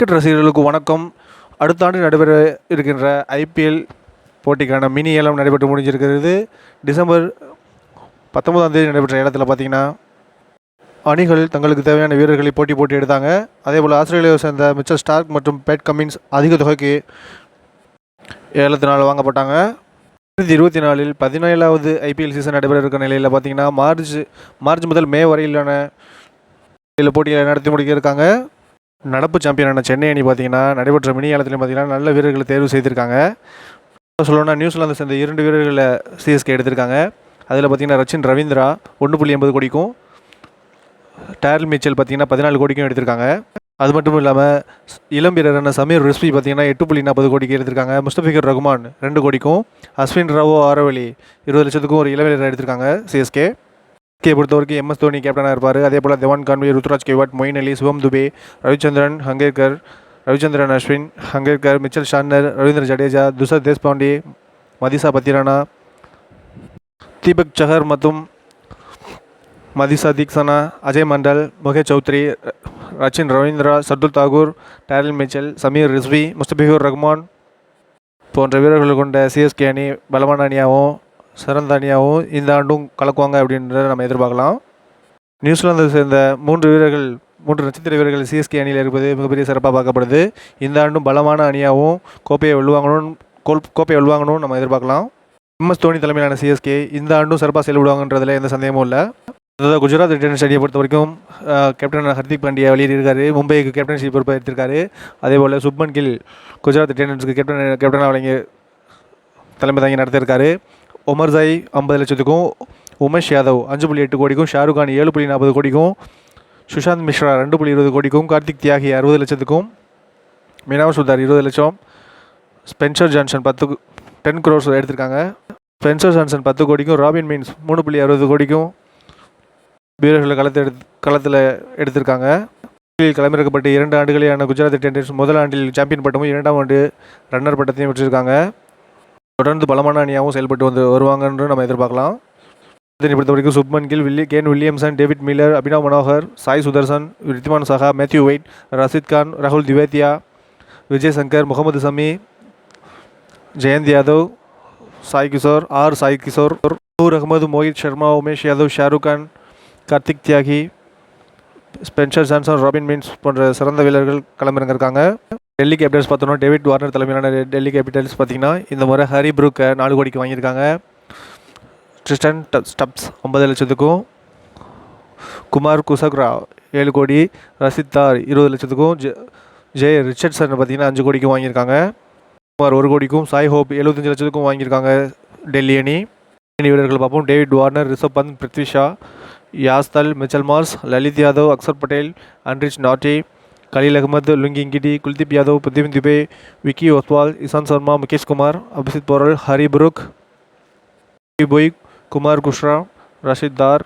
Cricket ரசிகர்களுக்கு வணக்கம். அடுத்த ஆண்டு நடைபெற இருக்கின்ற ஐபிஎல் போட்டிக்கான மினி ஏலம் நடைபெற்று முடிஞ்சிருக்கிறது. டிசம்பர் பத்தொன்பதாம் தேதி நடைபெற்ற ஏலத்தில் பார்த்தீங்கன்னா அணிகள் தங்களுக்கு தேவையான வீரர்களை போட்டி போட்டி எடுத்தாங்க. அதே போல் ஆஸ்திரேலியாவை சேர்ந்த மிச்சர் ஸ்டார்க் மற்றும் பேட் கமின்ஸ் அதிக தொகைக்கு ஏலத்தினால் வாங்கப்பட்டாங்க. ரெண்டாயிரத்தி இருபத்தி நாலில் பதினேழாவது ஐபிஎல் சீசன் நடைபெற இருக்கிற நிலையில் பார்த்தீங்கன்னா மார்ச் மார்ச் முதல் மே வரையிலான போட்டிகளை நடத்தி முடிக்க இருக்காங்க. நடப்பு சாம்பியனான சென்னை அணி பார்த்தீங்கன்னா நடைபெற்ற மினி ஏலத்திலையும் பார்த்தீங்கன்னா நல்ல வீரர்களை தேர்வு செய்திருக்காங்க. சொல்லணும்னா நியூசிலாந்து சேர்ந்த இரண்டு வீரர்களை சிஎஸ்கே எடுத்திருக்காங்க. அதில் பார்த்தீங்கன்னா ரச்சின் ரவீந்திரா ஒன்று புள்ளி எண்பது கோடிக்கும் டேரல் மிச்சல் பார்த்தீங்கன்னா பதினாலு கோடிக்கும் எடுத்திருக்காங்க. அது மட்டும் இல்லாமல் இளம் வீரரான சமீர் ரிஸ்பி பார்த்தீங்கன்னா எட்டு புள்ளி நாற்பது கோடிக்கு எடுத்திருக்காங்க. முஸ்தபிகர் ரகுமான் ரெண்டு கோடிக்கும் அஸ்வின் ராவோ ஆரவலி இருபது லட்சத்துக்கும் ஒரு இளம் வீரர் எடுத்திருக்காங்க சிஎஸ்கே கே பொறுத்தவரைக்கும் எம்எஸ் தோனி கேப்டனாக இருப்பார். அதே போல் Devon Conway Ruturaj Gaikwad Moeen Ali Shivam Dube Ravichandran Hangargekar Ravichandran Ashwin Hangargekar Mitchell Santner Ravindra Jadeja Tushar Deshpande Matheesha Pathirana Deepak Chahar மற்றும் மதிசா தீக்ஷனா அஜய் மண்டல் முகேஷ் சௌத்ரி ரச்சின் ரவீந்திரா சர்துல் தாகூர் டேரல் மிச்சல் சமீர் ரிஸ்வி முஸ்தபிகூர் ரஹ்மான் போன்ற வீரர்கள் கொண்ட சிஎஸ்கே அணி பலமான அணியாகவும் சிறந்த அணியாகவும் இந்த ஆண்டும் கலக்குவாங்க அப்படின்றத நம்ம எதிர்பார்க்கலாம். நியூசிலாந்தை சேர்ந்த மூன்று வீரர்கள் மூன்று நட்சத்திர வீரர்கள் சிஎஸ்கே அணியில் இருப்பது மிகப்பெரிய சிறப்பாக பார்க்கப்படுது. இந்த ஆண்டும் பலமான அணியாகவும் கோப்பையை வெல்வாங்கணும் கோல் கோப்பையை வெல்வாங்கணும் நம்ம எதிர்பார்க்கலாம். எம்எஸ் தோனி தலைமையிலான சிஎஸ்கே இந்த ஆண்டும் சிறப்பாக செயல்படுவாங்கன்றதுல எந்த சந்தேகமும் இல்லை. அதாவது குஜராத் ரிட்டர்ன்ஸ் அணியை பொறுத்த வரைக்கும் கேப்டன் ஹர்திக் பாண்டியா வெளியிட்டிருக்காரு மும்பைக்கு கேப்டன்ஷிப் பொறுப்பை எடுத்திருக்காரு. அதே போல் சுப்மன் கில் குஜராத் ரிட்டர்ன்ஸ்க்கு கேப்டன் கேப்டனாக வழங்கி தலைமை தாங்கி நடத்தியிருக்காரு. உமர் ஜாய் ஐம்பது லட்சத்துக்கும் உமேஷ் யாதவ் அஞ்சு புள்ளி எட்டு கோடிக்கும் ஷாருக் கான் ஏழு புள்ளி நாற்பது கோடிக்கும் சுஷாந்த் மிஸ்ரா ரெண்டு புள்ளி இருபது கோடிக்கும் கார்த்திக் தியாகி அறுபது லட்சத்துக்கும் மீனாவ் சுதார் இருபது லட்சம் ஸ்பென்சர் ஜான்சன் பத்து டென் க்ரோர்ஸ் எடுத்திருக்காங்க. ஸ்பென்சர் ஜான்சன் பத்து கோடிக்கும் ராபின் மீன்ஸ் மூணு புள்ளி அறுபது கோடிக்கும் வீரர்களை களத்தை எடுத்து களத்தில் எடுத்திருக்காங்க. ஐபிஎல் களமிறக்கப்பட்டு இரண்டு ஆண்டுகளேயான குஜராத் டென்டர்ஸ் முதல் ஆண்டில் சாம்பியன் பட்டமும் இரண்டாம் ஆண்டு ரன்னர் பட்டத்தையும் பெற்றிருக்காங்க தொடர்ந்து பலமான அணியாகவும் செயல்பட்டு வந்து வருவாங்கன்னு நம்ம எதிர்பார்க்கலாம். பொறுத்தவரைக்கும் பொறுத்த வரைக்கும் சுப்மன் கில் வில்லி Kane Williamson David Miller Abhinav Manohar Sai Sudharsan Wriddhiman Saha Matthew Wade Rashid Khan ராகுல் Tewatia Vijay Shankar Mohammed Shami Jayant Yadav Sai Kishore R Sai Kishore Noor Ahmad Mohit Sharma Umesh Yadav Shahrukh Khan Kartik Tyagi Spencer Johnson Robin Minz போன்ற சிறந்த வீரர்கள் களமிறங்கிருக்காங்க Delhi Capitals பார்த்தோன்னா David Warner தலைமையிலான Delhi Capitals பார்த்தீங்கன்னா இந்த முறை ஹரி ப்ரூக்கை நாலு கோடிக்கு வாங்கியிருக்காங்க. ட்ரிஸ்டன் ஸ்டப்ஸ் ஐம்பது லட்சத்துக்கும் குமார் குசக்ரா ஏழு கோடி ரசித்தார் இருபது லட்சத்துக்கும் ஜெ ஜெய் ரிச்சர்ட்ஸன் பார்த்தீங்கன்னா அஞ்சு கோடிக்கும் வாங்கியிருக்காங்க. குமார் ஒரு கோடிக்கும் சாய் ஹோப் எழுபத்தஞ்சு லட்சத்துக்கும் வாங்கியிருக்காங்க டெல்லி அணி. அணி வீரர்கள் பார்ப்போம். David Warner Rishabh Pant Prithvi Shaw Yash Dhull Mitchell Marsh Lalit Yadav Axar Patel Anrich Nortje Khaleel Ahmed Lungi Ngidi Kuldeep Yadav Pradeep Dubey Vicky Ostwal Ishant Sharma Mukesh Kumar Abishek Porel Harry Brook பொய் Kumar Kushagra Rasikh Dar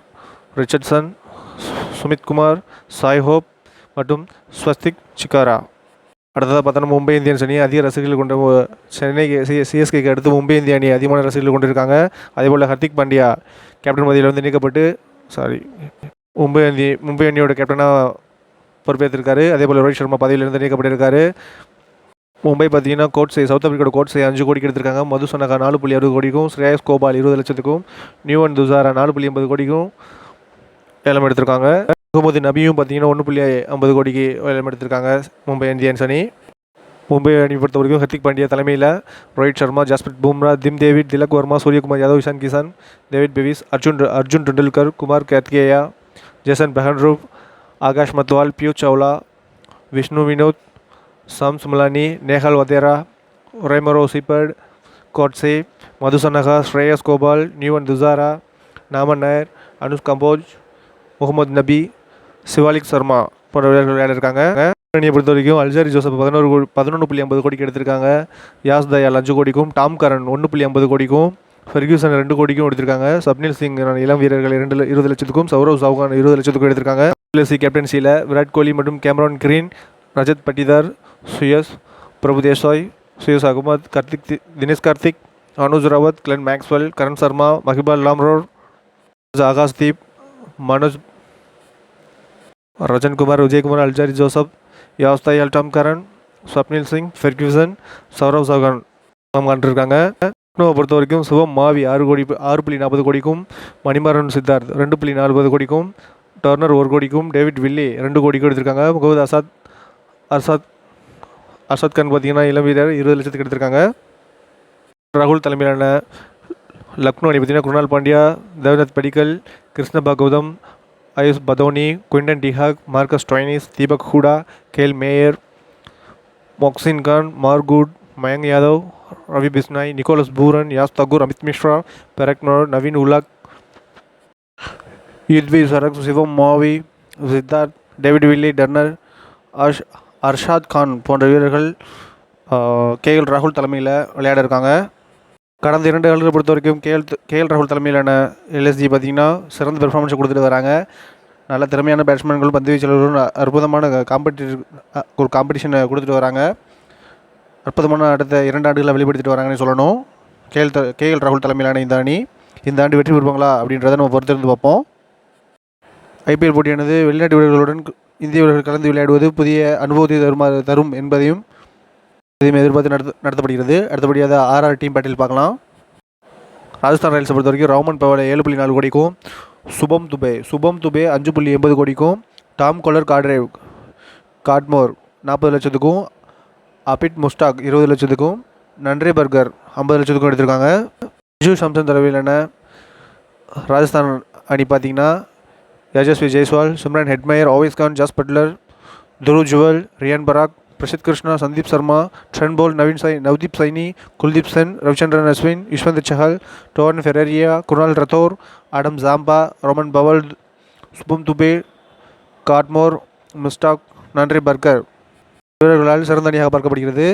Richardson Sumit Kumar Shai Hope மற்றும் ஸ்வஸ்திக் சிக்காரா. அடுத்ததாக பார்த்தோன்னா Mumbai Indians அணி அதிக ரசிகர்கள் கொண்ட சென்னை சிஎஸ்கேக்கு அடுத்து மும்பை இந்திய அணி அதிகமான ரசிகர்கள் கொண்டிருக்காங்க. அதே போல் ஹர்திக் பாண்டியா கேப்டன் பதவியில் வந்து நீக்கப்பட்டு சாரி மும்பை அணி மும்பை அணியோட கேப்டனாக பொறுப்பேற்றிருக்காரு. அதே போல் ரோஹித் சர்மா பதவியிலிருந்து நீக்கப்பட்டிருக்காரு. மும்பை பார்த்தீங்கன்னா கோட்ஸை சவுத் ஆப்பிரிக்காவோட கோட்ஸை அஞ்சு கோடிக்கு எடுத்திருக்காங்க. மது சொன்னக்கா நாலு புள்ளி அறுபது கோடிக்கும் ஸ்ரேயஸ் கோபால் இருபது லட்சத்துக்கும் நியூவன் துசாரா நாலு புள்ளி எண்பது கோடிக்கும் ஏலம் எடுத்திருக்காங்க. முகமது நபியும் பார்த்தீங்கன்னா ஒன்று புள்ளி ஐம்பது கோடிக்கு ஏலம் எடுத்திருக்காங்க. மும்பை இந்தியன்ஸ் அணி. மும்பை அணி பொறுத்த வரைக்கும் ஹர்திக் பாண்டியா தலைமையில் Rohit Sharma Jasprit Bumrah Tim David Tilak Varma Suryakumar Yadav Ishan Kishan David Brevis Arjun Arjun Tendulkar Kumar Kartikeya Jason Behrendorff Akash Madhwal Piyush Chawla Vishnu Vinod Shams Mulani Nehal Wadhera Romario Shepherd Coetzee Madushanka Shreyas Gopal Nuwan Thushara Naman Nair Anush Kamboj Mohammad Nabi Shivalik Sharma போன்ற விளையாட்டு விளையாடிருக்காங்க அணியை பொறுத்த வரைக்கும் Alzarri Joseph பதினோரு கோடி பதினொன்று புள்ளி ஐம்பது கோடிக்கு எடுத்திருக்காங்க. யாஸ் தயால் அஞ்சு கோடிக்கும் டாம் கரன் ஒன்று புள்ளி ஐம்பது கோடிக்கும் ஃபெர்கியூசன் ரெண்டு கோடிக்கும் எடுத்திருக்காங்க. சப்னில் சிங் இளம் வீரர்கள் இரண்டு இருபது லட்சத்துக்கும் சௌரவ் சவுகான் இருபது லட்சத்துக்கும் எடுத்திருக்காங்க. சி கேப்டன்சியில் விராட் கோலி மற்றும் Cameron Green Rajat Patidar Suyash Prabhu Desai Suyash Ahmed Karthik Dinesh Karthik Anuj Rawat Glenn Maxwell Karn Sharma Mahipal Lomror Akashdeep Manoj Rajankumar Vijaykumar Alzarri Joseph Yash Dayal அல்டாம் Curran Swapnil Singh Ferguson Saurav Chauhan காண்டிருக்காங்க. லக்னோவை பொறுத்த வரைக்கும் சிவம் மாவி ஆறு கோடி ஆறு புள்ளி நாற்பது கோடிக்கும் மணிமாறன் சித்தார்த் ரெண்டு புள்ளி நாற்பது கோடிக்கும் டர்னர் ஒரு கோடிக்கும் டேவிட் வில்லி ரெண்டு கோடிக்கும் எடுத்திருக்காங்க. முகமது அசாத் அர்சாத் அர்ஷத் கான் பார்த்தீங்கன்னா இளம் வீரர் இருபது லட்சத்துக்கு எடுத்திருக்காங்க. ராகுல் தலைமையிலான லக்னோ அணி பார்த்தீங்கன்னா Krunal Pandya Devnath Padikkal Krishna Bhagavatam Ayush Badoni Quinton de Kock Marcus Stoinis Deepak Hooda Kyle Mayers Mohsin Khan Mark Wood Mayank Yadav Ravi Bishnoi Nicholas Pooran Yash Thakur Amit Mishra பெரக்னோர் Naveen ul Haq Yudhvir Charak Shivam Mavi Siddharth David Willey Turner Arsh Arshad Khan போன்ற வீரர்கள் KL ராகுல் தலைமையில் விளையாட இருக்காங்க. கடந்த இரண்டு ஆண்டுகளை பொறுத்த வரைக்கும் கே எல்த் கே எல் ராகுல் தலைமையிலான எல்எஸ்ஜி பார்த்திங்கன்னா சிறந்த பெர்ஃபார்மன்ஸ் கொடுத்துட்டு வராங்க. நல்ல திறமையான பேட்ஸ்மேன்களும் பந்து வீச்சாளர்களும் அற்புதமான காம்படிட்டிவ் ஒரு காம்படிஷனை கொடுத்துட்டு வராங்க. அற்புதமான அடுத்த இரண்டு ஆண்டுகளை வெளிப்படுத்திட்டு வராங்கன்னு சொல்லணும். கே எல் த கேஎல் ராகுல் தலைமையிலான இந்த அணி இந்த ஆண்டு வெற்றி பெறுவாங்களா அப்படின்றத நம்ம பொறுத்திருந்து பார்ப்போம். ஐபிஎல் போட்டியானது வெளிநாட்டு வீரர்களுடன் இந்திய வீரர்கள் கலந்து விளையாடுவது புதிய அனுபவத்தை தருமா தரும் என்பதையும் இதையும் எதிர்பார்த்து நடத்த நடத்தப்படுகிறது. அடுத்தபடியாக ஆர்ஆர் டீம் பேட்டில் பார்க்கலாம். ராஜஸ்தான் ராயல்ஸை பொறுத்த வரைக்கும் ராமன் பவலை ஏழு புள்ளி நாலு கோடிக்கும் சுபம் துபே சுபம் துபே அஞ்சு புள்ளி எண்பது கோடிக்கும் டாம் கொலர் காட்ரேவ் காட்மோர் நாற்பது லட்சத்துக்கும் அபிட் முஸ்டாக் இருபது லட்சத்துக்கும் நன்றே பர்கர் ஐம்பது லட்சத்துக்கும் எடுத்திருக்காங்க. ஜூ சம்சன் தலைமையிலான ராஜஸ்தான் அணி பார்த்தீங்கன்னா Yashasvi Jaiswal Shimron Hetmyer Avesh Khan Jos Buttler Dhruv Jurel Riyan Parag Prasidh Krishna Sandeep Sharma Trent Boult Naveen சை Navdeep Saini Kuldeep Sen Ravichandran Ashwin Yuzvendra Chahal Donovan Ferreira Kunal Rathore Adam Zampa Rovman Powell Shubham Dubey Cadmore மிஸ்டாக் Nandre Burger வீரர்களால் சிறந்த அணியாக பார்க்கப்படுகிறது.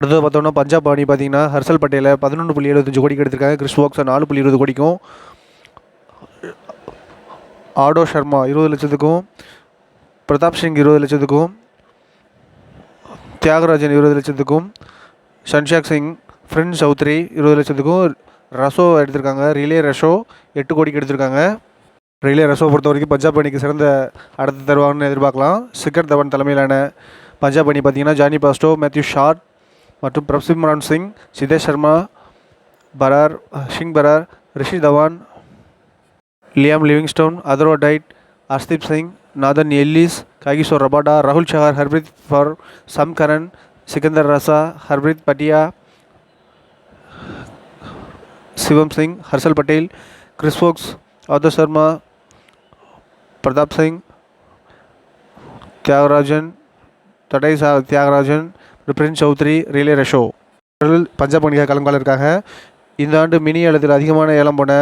அடுத்தது பார்த்தோம்னா பஞ்சாப் அணி பார்த்தீங்கன்னா ஹர்ஷல் பட்டேலை பதினொன்று புள்ளி எழுபத்தஞ்சு கோடிக்கு எடுத்திருக்காங்க. கிறிஸ் வாக்ஸை நாலு புள்ளி இருபது கோடிக்கும் ஆடோ ஷர்மா இருபது லட்சத்துக்கும் பிரதாப் சிங் இருபது லட்சத்துக்கும் தியாகராஜன் இருபது லட்சத்துக்கும் ஷன்ஷாக் சிங் ஃப்ரெண்ட் சௌத்ரி இருபது லட்சத்துக்கும் ரசோ எடுத்திருக்காங்க. ரிலே ரஷோ எட்டு கோடிக்கு எடுத்திருக்காங்க. ரிலே ரசோ பொறுத்த வரைக்கும் பஞ்சாப் அணிக்கு சிறந்த அடுத்து தருவாங்கன்னு எதிர்பார்க்கலாம். சிக்கர் தவன் தலைமையிலான பஞ்சாப் அணி பார்த்தீங்கன்னா ஜானி பாஸ்டோ மேத்யூ ஷார்ட் மற்றும் Prabhsimran Singh Jitesh Sharma Brar Singh Brar Rishi Dhawan Liam Livingstone Atharva Taide Arshdeep Singh Nathan Ellis Kagiso Rabada ராகுல் சஹார் ஹர்பிரித் ஃபர் Sam Curran Sikandar Raza Harpreet Bhatia Shivam Singh Harshal Patel Chris Woakes author Sharma Pratap Singh Thiagarajan தடை சா Thiagarajan Prince Choudhary Rilee Rossouw Punjab அணிக்காக கலந்து இருக்காங்க இந்த ஆண்டு mini அளவில் அதிகமான ஏலம் போன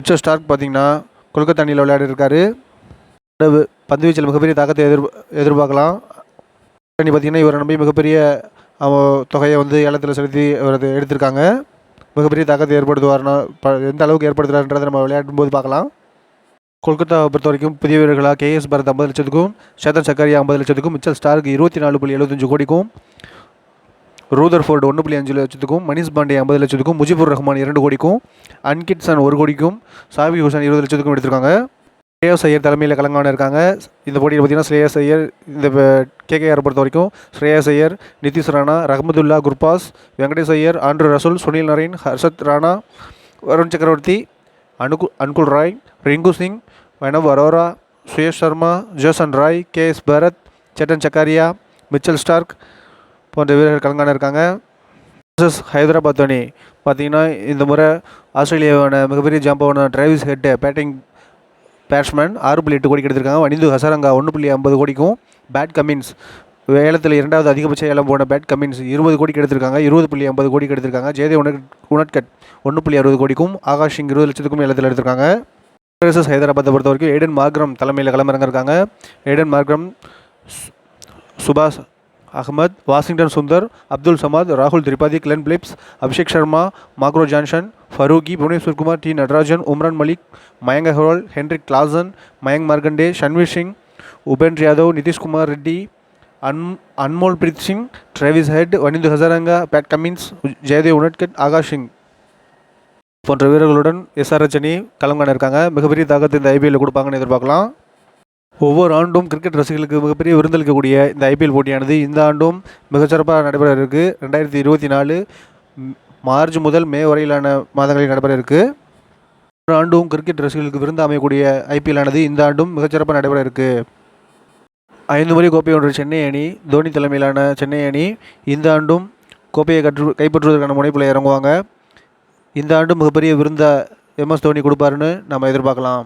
மிச்சர் ஸ்டார்க் பார்த்தீங்கன்னா கொல்கத்தா அணியில் விளையாடி இருக்காரு பந்து வீச்சில் மிகப்பெரிய தாக்கத்தை எதிர் எதிர்பார்க்கலாம். அணி பார்த்தீங்கன்னா இவரை நம்பி மிகப்பெரிய அவ- தொகையை வந்து ஏலத்தில் செலுத்தி இவர் எடுத்திருக்காங்க. மிகப்பெரிய தாக்கத்தை ஏற்படுத்துவார்னா ப எந்த அளவுக்கு ஏற்படுத்துறாருன்றதை நம்ம விளையாடும் போது பார்க்கலாம். கொல்கத்தாவை பொறுத்த வரைக்கும் புதிய வீரர்களாக கேஎஸ் பரத் ஐம்பது லட்சத்துக்கும் சேதன் சக்கரியா ஐம்பது லட்சத்துக்கும் மிச்சல் ஸ்டார்க் இருபத்தி நாலு புள்ளி எழுபத்தஞ்சு கோடிக்கும் ரூதர் ஃபோர்டு ஒன்று புள்ளி அஞ்சு லட்சத்துக்கும் மணிஷ் பாண்டே ஐம்பது லட்சத்துக்கும் முஜிபுர் ரஹ்மான் இரண்டு கோடிக்கும் அன்கிட்சன் ஒரு கோடிக்கும் சாபி ஹுசன் இருபது லட்சத்துக்கும் எடுத்திருக்காங்க. ஸ்ரேயஸ் ஐயர் தலைமையில் கலங்கான இருக்காங்க. இந்த போட்டியில் பார்த்தீங்கன்னா ஸ்ரேயஸ் ஐயர் இந்த கேகேஆர் பொறுத்த வரைக்கும் Shreyas Iyer Nitish Rana Rahmanullah Gurbaz Venkatesh Iyer Andre Russell Sunil Naren Harshit Rana Varun Chakravarthy அனுகு Ankul Roy Rinku Singh Vaibhav Arora Suyash Sharma Jason Roy K S Bharat Chetan Sakariya Mitchell Starc போன்ற வீரர்கள் கலங்கான இருக்காங்க. வர்சஸ் ஹைதராபாத் அணி. பார்த்தீங்கன்னா இந்த முறை ஆஸ்திரேலியாவான மிகப்பெரிய ஜாம்பாவான டிரைவிஸ் ஹெட் பேட்டிங் பேட்ஸ்மேன் ஆறு புள்ளி எட்டு கோடிக்கு எடுத்திருக்காங்க. வனிந்து ஹசரங்கா ஒன்று புள்ளி ஐம்பது கோடிக்கும் பேட் கமின்ஸ் ஏலத்தில் இரண்டாவது அதிகபட்ச ஏலம் போன பேட் கமின்ஸ் இருபது கோடிக்கு எடுத்திருக்காங்க. இருபது புள்ளி ஐம்பது கோடிக்கு எடுத்திருக்காங்க. ஜெயதே உனக் உனட்கட் ஒன்று புள்ளி அறுபது கோடிக்கும் ஆகாஷ் சிங் இருபது லட்சத்துக்கும் ஏலத்தில் எடுத்திருக்காங்க. versus ஹைதராபாத்தை பொறுத்த வரைக்கும் ஏடன் மார்க்ரம் தலைமையில் களமிறங்கிருக்காங்க ஏடன் மார்க்ரம் சு- சுபாஷ் அகமத் வாஷிங்டன் சுந்தர் அப்துல் சமாத் ராகுல் Tripathi கிளன் Philips Abhishek Sharma macro Johnson ஃபரூகி Bhubaneswar Kumar D Natarajan Umran Malik Mayank Agarwal Henrik Klaasen Mayank Markande ஷன்வீர் Singh Upendra Yadav Nitish Kumar Reddy an Anmol breath Singh Travis head Wanindu Hasaranga Pat Cummins Jayadev Unadkat Akash Singh போன்ற வீரர்களுடன் எஸ்ஆர்எச் அணி களங்கான இருக்காங்க. மிகப்பெரிய தாக்கத்தை இந்த ஐபிஎல்ல கொடுப்பாங்கன்னு எதிர்பார்க்கலாம். ஒவ்வொரு ஆண்டும் கிரிக்கெட் ரசிகர்களுக்கு மிகப்பெரிய விருந்தளிக்கக்கூடிய இந்த ஐபிஎல் போட்டியானது இந்த ஆண்டும் மிகச்சிறப்பாக நடைபெற இருக்குது ரெண்டாயிரத்தி இருபத்தி நாலு மார்ச் முதல் மே வரையிலான மாதங்களில் நடைபெற இருக்குது ஒவ்வொரு ஆண்டும் கிரிக்கெட் ரசிகர்களுக்கு விருந்து அமையக்கூடிய ஐபிஎல் ஆனது இந்த ஆண்டும் மிகச்சிறப்பாக நடைபெற இருக்குது ஐந்து முறை கோப்பை ஒன்று சென்னை அணி தோனி தலைமையிலான சென்னை அணி இந்த ஆண்டும் கோப்பையை கற்று கைப்பற்றுவதற்கான முனைப்பில் இறங்குவாங்க. இந்த ஆண்டும் மிகப்பெரிய விருந்தை எம்எஸ் தோனி கொடுப்பாருன்னு நம்ம எதிர்பார்க்கலாம்.